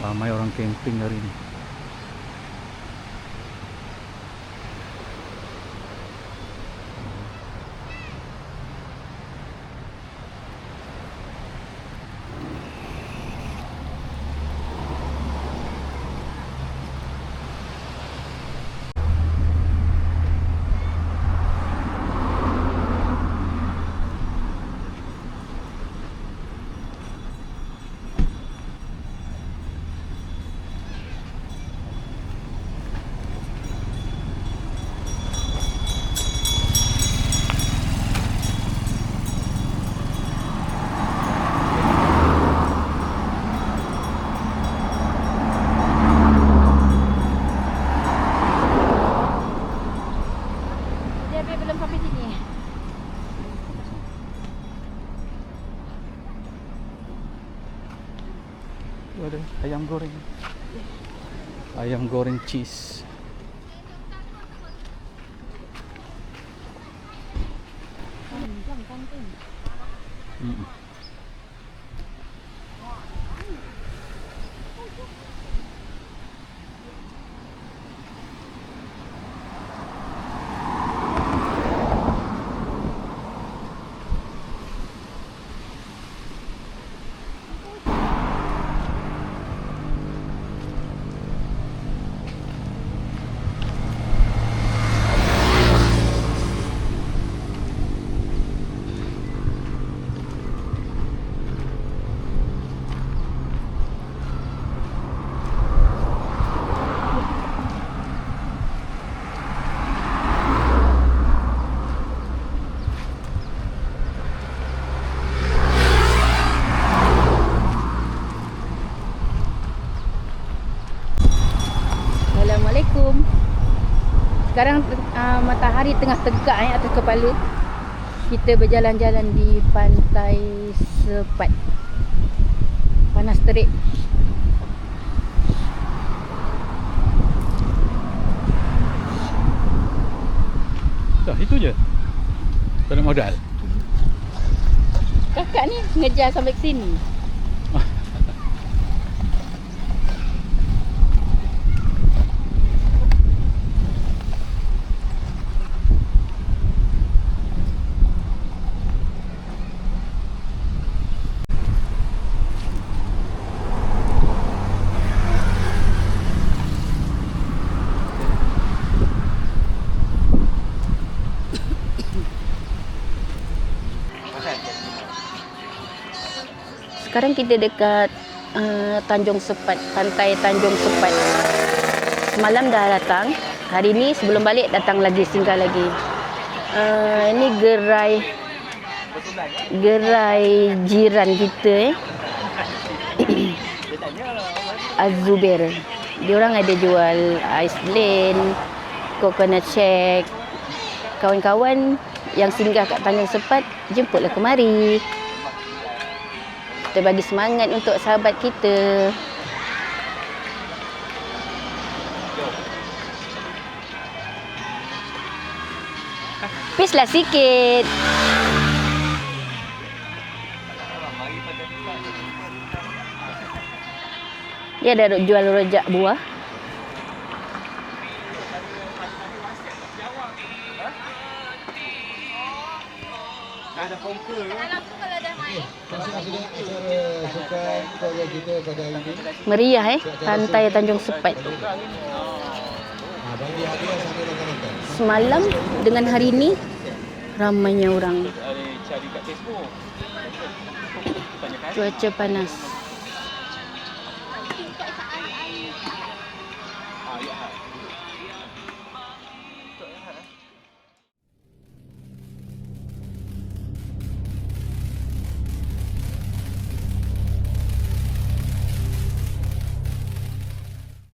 uh, mayroong camping na rin. Ada ayam goreng. Ayam goreng cheese. Kantin. Mm. Sekarang uh, matahari tengah tegak eh, atas kepala. Kita berjalan-jalan di pantai Sepat. Panas terik. Dah itu je. Tak ada modal. Kakak ni ngejar sampai ke sini. Sekarang kita dekat uh, Tanjung Sepat, pantai Tanjung Sepat. Semalam dah datang. Hari ni sebelum balik datang lagi, singgah lagi. Uh, ini gerai gerai jiran kita eh. Azuber. Dia orang ada jual ice blend, coconut shake. Kawan-kawan yang singgah kat Tanjung Sepat, jemputlah kemari. Kita bagi semangat untuk sahabat kita. Peace lah sikit. Dia ada jual rojak buah. Sudah acara sukan keluarga kita pada hari ini. Meriah eh, pantai Tanjung Sepat. Semalam dengan hari ini ramainya orang. Cuaca panas.